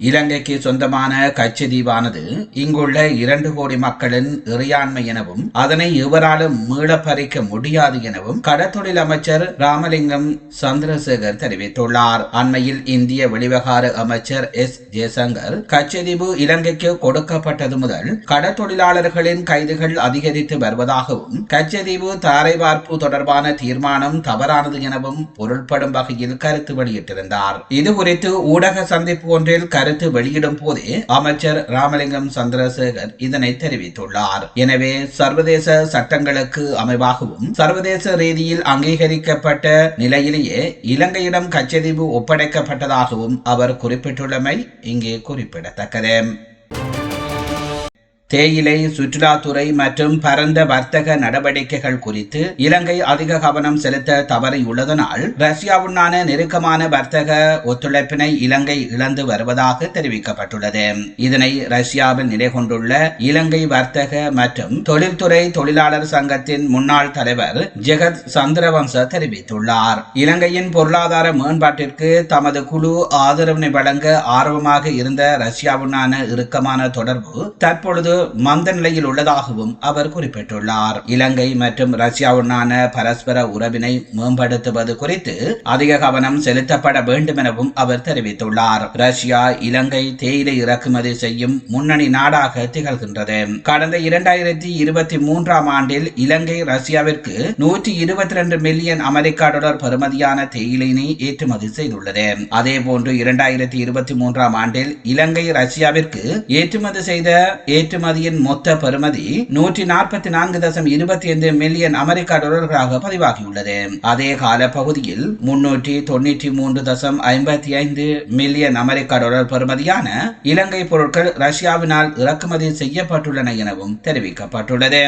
இலங்கைக்கு சொந்தமான கச்சதீவானது இங்குள்ள இரண்டு கோடி மக்களின் இறையாண்மை எனவும் அதனை எவராலும் மீள பறிக்க முடியாது எனவும் கடத்தொழில் அமைச்சர் ராமலிங்கம் சந்திரசேகர் தெரிவித்துள்ளார். அண்மையில் இந்திய வெளிவகார அமைச்சர் எஸ். ஜெயசங்கர் கச்சதீவு இலங்கைக்கு கொடுக்கப்பட்டது முதல் கடத்தொழிலாளர்களின் கைதுகள் அதிகரித்து வருவதாகவும் கச்சதீவு தாரை வார்ப்பு தொடர்பான தீர்மானம் தவறானது எனவும் பொருள்படும் வகையில் கருத்து வெளியிட்டிருந்தார். இது குறித்து ஊடக சந்திப்பு ஒன்றில் கருத்து வெளியிடும் போதே அமைச்சர் ராமலிங்கம் சந்திரசேகர் இதனை தெரிவித்துள்ளார். எனவே சர்வதேச சட்டங்களுக்கு அமைவாகவும் சர்வதேச ரீதியில் அங்கீகரிக்கப்பட்ட நிலையிலேயே இலங்கையிடம் கச்சதீவு ஒப்படைக்கப்பட்டதாகவும் அவர் குறிப்பிட்டுள்ளமை இங்கே குறிப்பிடத்தக்கது. தேயிலை சுற்றுலாத்துறை மற்றும் பரந்த வர்த்தக நடவடிக்கைகள் குறித்து இலங்கை அதிக கவனம் செலுத்த தவறியுள்ளதனால் ரஷ்யாவுடனான நெருக்கமான வர்த்தக ஒத்துழைப்பினை இலங்கை இழந்து வருவதாக தெரிவிக்கப்பட்டுள்ளது. இதனை ரஷ்யாவில் நிலை கொண்டுள்ள இலங்கை வர்த்தக மற்றும் தொழில்துறை தொழிலாளர் சங்கத்தின் முன்னாள் தலைவர் ஜெகத் சந்திரவம்ச தெரிவித்துள்ளார். இலங்கையின் பொருளாதார மேம்பாட்டிற்கு தமது குழு ஆதரவினை வழங்க ஆர்வமாக இருந்த ரஷ்யாவுடனான இறுக்கமான தொடர்பு தற்பொழுது மந்த நிலையில் உள்ளதாகவும் அவர் குறிப்பிட்டுள்ளார். இலங்கை மற்றும் ரஷ்யாவுடனான பரஸ்பர உறவினை மேம்படுத்துவது குறித்து அதிக கவனம் செலுத்தப்பட வேண்டும் எனவும் அவர் தெரிவித்துள்ளார். ரஷ்யா இலங்கை தேயிலை இறக்குமதி செய்யும் முன்னணி நாடாக திகழ்கின்றது. கடந்த இரண்டாயிரத்தி இருபத்தி மூன்றாம் ஆண்டில் இலங்கை ரஷ்யாவிற்கு நூற்றி இருபத்தி ரெண்டு மில்லியன் அமெரிக்கா டாலர் பெறுமதியான தேயிலையினை ஏற்றுமதி செய்துள்ளது. அதே போன்று இரண்டாயிரத்தி இருபத்தி மூன்றாம் ஆண்டில் இலங்கை ரஷ்யாவிற்கு ஏற்றுமதி செய்த ஏற்றுமதி ஏற்றுமதியின் மொத்த பெறுமதி நூற்றி நாற்பத்தி நான்கு தசம் இருபத்தி ஐந்து மில்லியன் அமெரிக்க டாலர்களாக பதிவாகியுள்ளது. அதே கால பகுதியில் முன்னூற்றி தொன்னூற்றி மூன்று தசம் ஐம்பத்தி ஐந்து மில்லியன் அமெரிக்க டாலர் பெறுமதியான இலங்கை பொருட்கள் ரஷ்யாவினால் இறக்குமதி செய்யப்பட்டுள்ளன எனவும் தெரிவிக்கப்பட்டுள்ளது.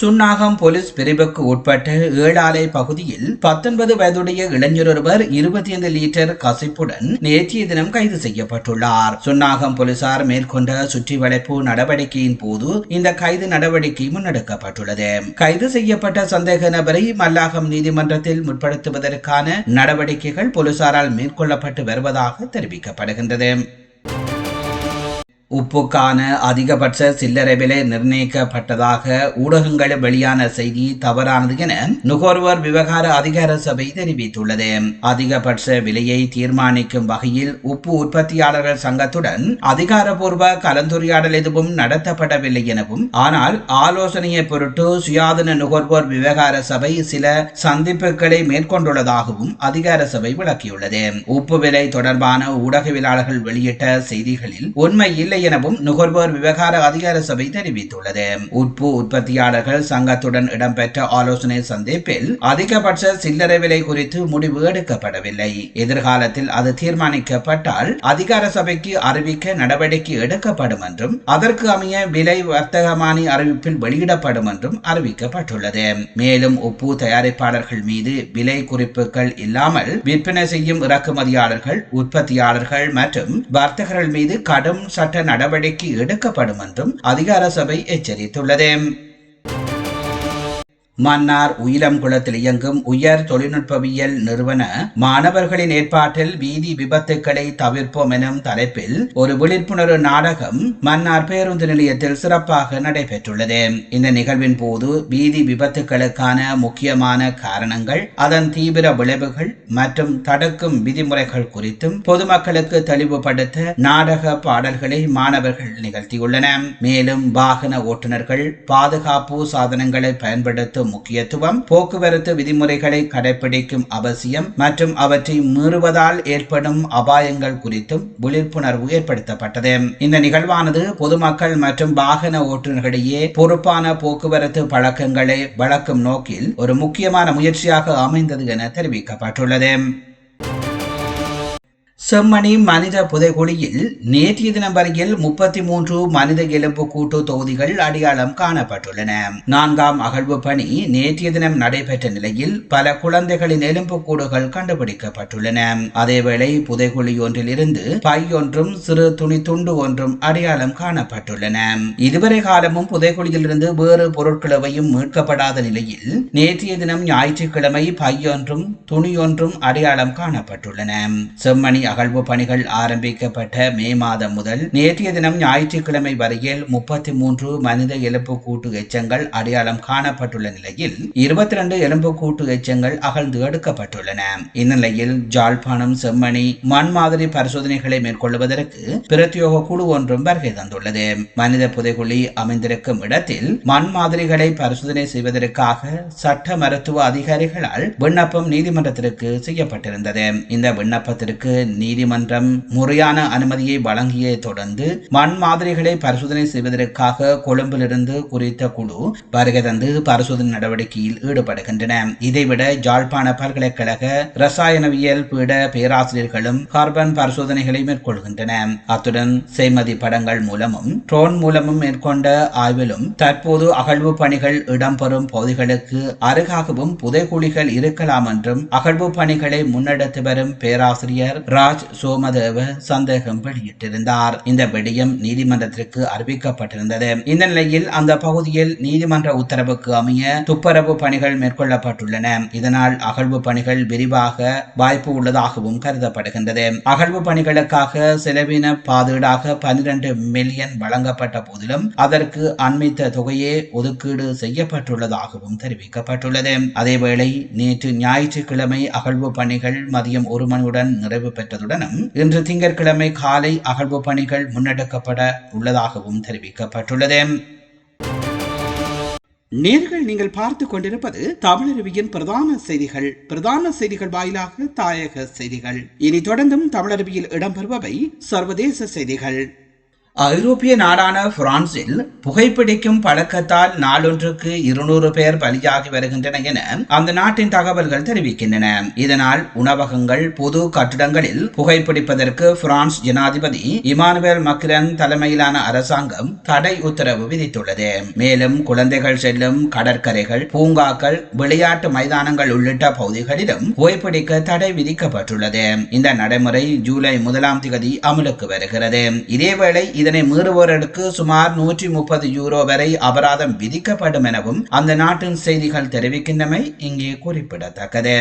சுன்னாகம் போலீஸ் பிரிவுக்கு உட்பட்ட ஏழாலை பகுதியில் பத்தொன்பது வயதுடைய இளைஞர் ஒருவர் இருபத்தி ஐந்து லிட்டர் கசிப்புடன் நேற்றைய தினம் கைது செய்யப்பட்டுள்ளார். சுன்னாகம் போலீசார் மேற்கொண்ட சுற்றி வளைப்பு நடவடிக்கையின் போது இந்த கைது நடவடிக்கை முன்னெடுக்கப்பட்டுள்ளது. கைது செய்யப்பட்ட சந்தேக நபரை மல்லாகம் நீதிமன்றத்தில் முற்படுத்துவதற்கான நடவடிக்கைகள் போலீசாரால் மேற்கொள்ளப்பட்டு வருவதாக தெரிவிக்கப்படுகின்றது. உப்புக்கான அதிகபட்ச சில்லறை விலை நிர்ணயிக்கப்பட்டதாக ஊடகங்களில் வெளியான செய்தி தவறானது என நுகர்வோர் விவகார அதிகார சபை தெரிவித்துள்ளது. அதிகபட்ச விலையை தீர்மானிக்கும் வகையில் உப்பு உற்பத்தியாளர்கள் சங்கத்துடன் அதிகாரப்பூர்வ கலந்துரையாடல் எதுவும் நடத்தப்படவில்லை எனவும் ஆனால் ஆலோசனையை பொருட்டு சுயாதீன நுகர்வோர் விவகார சபை சில சந்திப்புகளை மேற்கொண்டுள்ளதாகவும் அதிகார சபை விளக்கியுள்ளது. உப்பு விலை தொடர்பான ஊடகவியலாளர்கள் வெளியிட்ட செய்திகளில் உண்மை இல்லை எனவும் நுகர்வோர் விவகார அதிகார சபை தெரிவித்துள்ளது. உட்பு உற்பத்தியாளர்கள் சங்கத்துடன் இடம்பெற்ற ஆலோசனை சந்திப்பில் அதிகபட்ச சில்லறை விலை குறித்து முடிவு எடுக்கப்படவில்லை. எதிர்காலத்தில் அது தீர்மானிக்கப்பட்டால் அதிகார சபைக்கு அறிவிக்க நடவடிக்கை எடுக்கப்படும் என்றும் அதற்கு அமைய விலை வர்த்தகமானி அறிவிப்பில் வெளியிடப்படும் என்றும் அறிவிக்கப்பட்டுள்ளது. மேலும் உப்பு தயாரிப்பாளர்கள் மீது விலை குறிப்புகள் இல்லாமல் விற்பனை செய்யும் இறக்குமதியாளர்கள் உற்பத்தியாளர்கள் மற்றும் வர்த்தகர்கள் மீது கடும் சட்ட நடவடிக்கை எடுக்கப்படும் என்றும் அதிகார சபை எச்சரித்துள்ளது. மன்னார் உயிலம் குளத்தில் இயங்கும் உயர் தொழில்நுட்பவியல் நிறுவன மாணவர்களின் ஏற்பாட்டில் வீதி விபத்துக்களை தவிர்ப்போம் எனும் தலைப்பில் ஒரு விழிப்புணர்வு நாடகம் மன்னார் பேருந்து நிலையத்தில் சிறப்பாக நடைபெற்றுள்ளது. இந்த நிகழ்வின் போது வீதி விபத்துக்களுக்கான முக்கியமான காரணங்கள் அதன் தீவிர விளைவுகள் மற்றும் தடுக்கும் விதிமுறைகள் குறித்தும் பொதுமக்களுக்கு தெளிவுபடுத்த நாடக பாடல்களை மாணவர்கள் நிகழ்த்தியுள்ளனர். மேலும் வாகன ஓட்டுநர்கள் பாதுகாப்பு சாதனங்களை பயன்படுத்தும் முக்கியத்துவம் போக்குவரத்து விதிமுறைகளை கடைபிடிக்கும் அவசியம் மற்றும் அவற்றை மீறுவதால் ஏற்படும் அபாயங்கள் குறித்தும் விழிப்புணர்வு ஏற்படுத்தப்பட்டது. இந்த நிகழ்வானது பொதுமக்கள் மற்றும் வாகன ஓட்டுநர்களிடையே பொறுப்பான போக்குவரத்து பழக்கங்களை வளர்க்கும் நோக்கில் ஒரு முக்கியமான முயற்சியாக அமைந்தது என தெரிவிக்கப்பட்டுள்ளது. செம்மணி மனித புதைகுழியில் நேற்றைய தினம் வரையில் முப்பத்தி மூன்று மனித எலும்பு கூட்டு தொகுதிகள் அடையாளம் காணப்பட்டுள்ளன. நான்காம் அகழ்வு பணி நேற்றைய தினம் நடைபெற்ற நிலையில் பல குழந்தைகளின் எலும்பு கூடுகள் கண்டுபிடிக்கப்பட்டுள்ளன. அதேவேளை புதைகுழி ஒன்றில் இருந்து பை ஒன்றும் சிறு துணி துண்டு ஒன்றும் அடையாளம் காணப்பட்டுள்ளன. இதுவரை காலமும் புதைகுழியில் இருந்து வேறு பொருட்களவையும் மீட்கப்படாத நிலையில் நேற்றைய தினம் ஞாயிற்றுக்கிழமை பையொன்றும் துணியொன்றும் அடையாளம் காணப்பட்டுள்ளன. செம்மணி அகழ்வு பணிகள் ஆரம்பிக்கப்பட்ட மே மாதம் முதல் நேற்றைய தினம் ஞாயிற்றுக்கிழமை வரையில் முப்பத்தி மூன்று மனித எலும்பு கூட்டு எச்சங்கள் அடையாளம் காணப்பட்டுள்ள நிலையில் இருபத்தி ரெண்டு எலும்பு கூட்டு எச்சங்கள் அகழ்ந்து எடுக்கப்பட்டுள்ளன. இந்நிலையில் ஜாழ்ப்பாணம் செம்மணி மண் மாதிரி பரிசோதனைகளை மேற்கொள்வதற்கு பிரத்யோக குழு ஒன்றும் வருகை தந்துள்ளது. மனித புதைகுழி அமைந்திருக்கும் இடத்தில் மண் மாதிரிகளை பரிசோதனை செய்வதற்காக சட்ட மருத்துவ அதிகாரிகளால் விண்ணப்பம் நீதிமன்றத்திற்கு செய்யப்பட்டிருந்தது. இந்த விண்ணப்பத்திற்கு நீதிமன்றம் முறையான அனுமதியை வழங்கிய தொடர்ந்து மண் மாதிரிகளை பரிசோதனை செய்வதற்காக கொழும்பிலிருந்து குறித்த குழு வருகை தந்து பரிசோதனை நடவடிக்கையில் ஈடுபடுகின்றன. இதைவிட ஜாழ்ப்பாண பல்கலைக்கழக ரசாயனவியல் பீட பேராசிரியர்களும் கார்பன் பரிசோதனைகளை மேற்கொள்கின்றன. அத்துடன் செய்மதி படங்கள் மூலமும் ட்ரோன் மூலமும் மேற்கொண்ட ஆய்விலும் தற்போது அகழ்வு பணிகள் இடம்பெறும் பகுதிகளுக்கு அருகாகவும் புதைக்குழிகள் இருக்கலாம் என்றும் அகழ்வு பணிகளை முன்னெடுத்து வரும் பேராசிரியர் ராஜ் சோமதேவ சந்தேகம் வெளியிட்டிருந்தார். இந்த விடயம் நீதிமன்றத்திற்கு அறிவிக்கப்பட்டிருந்தது. இந்த நிலையில் அந்த பகுதியில் நீதிமன்ற உத்தரவுக்கு அமைய துப்புரவு பணிகள் மேற்கொள்ளப்பட்டுள்ளன. இதனால் அகழ்வு பணிகள் விரிவாக வாய்ப்பு உள்ளதாகவும் கருதப்படுகின்றது. அகழ்வு பணிகளுக்காக செலவின பாதீடாக பனிரெண்டு மில்லியன் வழங்கப்பட்ட போதிலும் அதற்கு அண்மித்த தொகையே ஒதுக்கீடு செய்யப்பட்டுள்ளதாகவும் தெரிவிக்கப்பட்டுள்ளது. அதேவேளை நேற்று ஞாயிற்றுக்கிழமை அகழ்வு பணிகள் மதியம் ஒரு மணியுடன் நிறைவு பெற்றது. பெற்றதுடனும் இன்று திங்கட்கிழமை காலை அகழ்வு பணிகள் முன்னெடுக்கப்பட உள்ளதாகவும் தெரிவிக்கப்பட்டுள்ளது. நேர்கள் நீங்கள் பார்த்து கொண்டிருப்பது தமிழருவியின் பிரதான செய்திகள். பிரதான செய்திகள் வாயிலாக தாயக செய்திகள். இனி தொடர்ந்தும் தமிழருவியில் இடம்பெறுபவை சர்வதேச செய்திகள். ஐரோப்பிய நாடான பிரான்சில் புகைப்பிடிக்கும் பழக்கத்தால் நாளொன்றுக்கு இருநூறு பேர் பலியாகி வருகின்றன என அந்த நாட்டின் தகவல்கள் தெரிவிக்கின்றன. இதனால் உணவகங்கள் பொது கட்டிடங்களில் புகைப்பிடிப்பதற்கு பிரான்ஸ் ஜனாதிபதி இமானுவேல் மக்ரன் தலைமையிலான அரசாங்கம் தடை உத்தரவு விதித்துள்ளது. மேலும் குழந்தைகள் செல்லும் கடற்கரைகள் பூங்காக்கள் விளையாட்டு மைதானங்கள் உள்ளிட்ட பகுதிகளிலும் புகைப்பிடிக்க தடை விதிக்கப்பட்டுள்ளது. இந்த நடைமுறை ஜூலை முதலாம் தேதி அமலுக்கு வருகிறது. இதேவேளை இதனை மீறுவோருக்கு சுமார் நூற்றி முப்பது யூரோ வரை அபராதம் விதிக்கப்படும் எனவும் அந்த நாட்டின் செய்திகள் தெரிவிக்கின்றமை இங்கே குறிப்பிடத்தக்கது.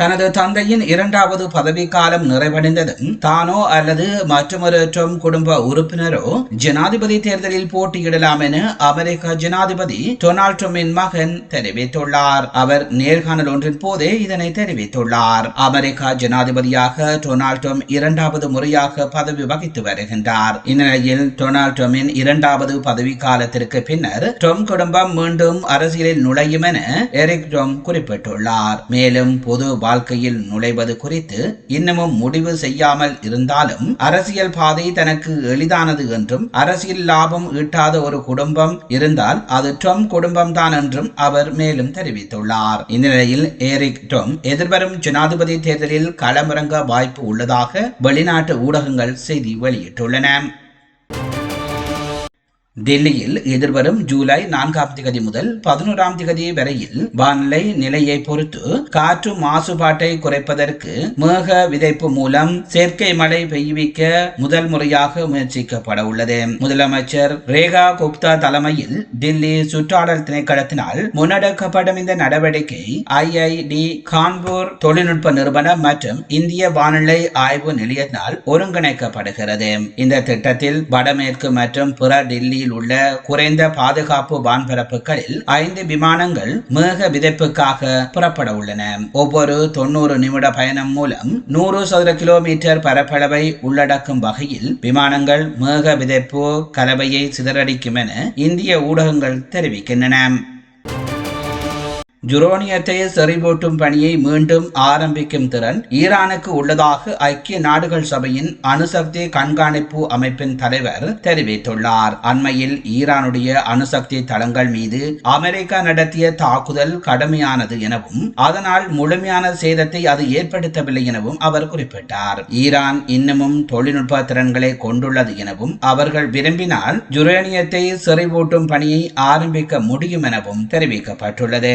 தனது தந்தையின் இரண்டாவது பதவிக்காலம் நிறைவடைந்ததும் தானோ அல்லது மற்றொரு ட்ரம்ப் குடும்ப உறுப்பினரோ ஜனாதிபதி தேர்தலில் போட்டியிடலாம் என அமெரிக்க ஜனாதிபதி டொனால்ட் ட்ரம்பின் மகன் தெரிவித்துள்ளார். அவர் நேர்காணல் ஒன்றின் போதே இதனை தெரிவித்துள்ளார். அமெரிக்க ஜனாதிபதியாக டொனால்ட் ட்ரம்ப் இரண்டாவது முறையாக பதவி வகித்து வருகின்றார். இந்நிலையில் டொனால்ட் ட்ரம்பின் இரண்டாவது பதவி காலத்திற்கு பின்னர் ட்ரம்ப் குடும்பம் மீண்டும் அரசியலில் நுழையும் என எரிக் ட்ரம்ப் குறிப்பிட்டுள்ளார். மேலும் பொது வாழ்க்கையில் நுழைவது குறித்து இன்னமும் முடிவு செய்யாமல் இருந்தாலும் அரசியல் பாதை தனக்கு எளிதானது என்றும் அரசியல் லாபம் ஈட்டாத ஒரு குடும்பம் இருந்தால் அது ட்ரம்ப் குடும்பம் தான் என்றும் அவர் மேலும் தெரிவித்துள்ளார். இந்நிலையில் ஏரிக் ட்ரம்ப் எதிர்வரும் ஜனாதிபதி தேர்தலில் களமிறங்க வாய்ப்பு உள்ளதாக வெளிநாட்டு ஊடகங்கள் செய்தி வெளியிட்டுள்ளன. டெல்லியில் எதிர்வரும் ஜூலை நான்காம் திகதி முதல் பதினோராம் திகதி வரையில் வானிலை நிலையை பொறுத்து காற்று மாசுபாட்டை குறைப்பதற்கு மேக விதைப்பு மூலம் செயற்கை மழை பெய்விக்க முதல் முறையாக முயற்சிக்கப்பட உள்ளது. முதலமைச்சர் ரேகா குப்தா தலைமையில் டெல்லி சுற்றாடல் திணைக்களத்தினால் முன்னெடுக்கப்படும் இந்த நடவடிக்கை ஐஐடி கான்பூர் தொழில்நுட்ப நிறுவனம் மற்றும் இந்திய வானிலை ஆய்வு நிலையத்தினால் ஒருங்கிணைக்கப்படுகிறது. இந்த திட்டத்தில் வடமேற்கு மற்றும் பிற டெல்லியில் பகுதியில் உள்ள குறைந்த பாதுகாப்பு வான்பரப்புகளில் ஐந்து விமானங்கள் மேக விதைப்புக்காக புறப்பட உள்ளன. ஒவ்வொரு தொண்ணூறு நிமிட பயணம் மூலம் நூறு சதுர கிலோமீட்டர் பரப்பளவை உள்ளடக்கும் வகையில் விமானங்கள் மேக விதைப்பு கலவையை சிதறடிக்கும் என இந்திய ஊடகங்கள் தெரிவிக்கின்றன. ஜுரோனியத்தை செறிவூட்டும் பணியை மீண்டும் ஆரம்பிக்கும் திறன் ஈரானுக்கு உள்ளதாக ஐக்கிய நாடுகள் சபையின் அணுசக்தி கண்காணிப்பு அமைப்பின் தலைவர் தெரிவித்துள்ளார். அண்மையில் ஈரானுடைய அணுசக்தி தளங்கள் மீது அமெரிக்கா நடத்திய தாக்குதல் கடுமையானது எனவும் அதனால் முழுமையான சேதத்தை அது ஏற்படுத்தவில்லை எனவும் அவர் குறிப்பிட்டார். ஈரான் இன்னமும் தொழில்நுட்ப திறன்களை கொண்டுள்ளது எனவும் அவர்கள் விரும்பினால் ஜுரேனியத்தை செறிவூட்டும் பணியை ஆரம்பிக்க முடியும் எனவும் தெரிவிக்கப்பட்டுள்ளது.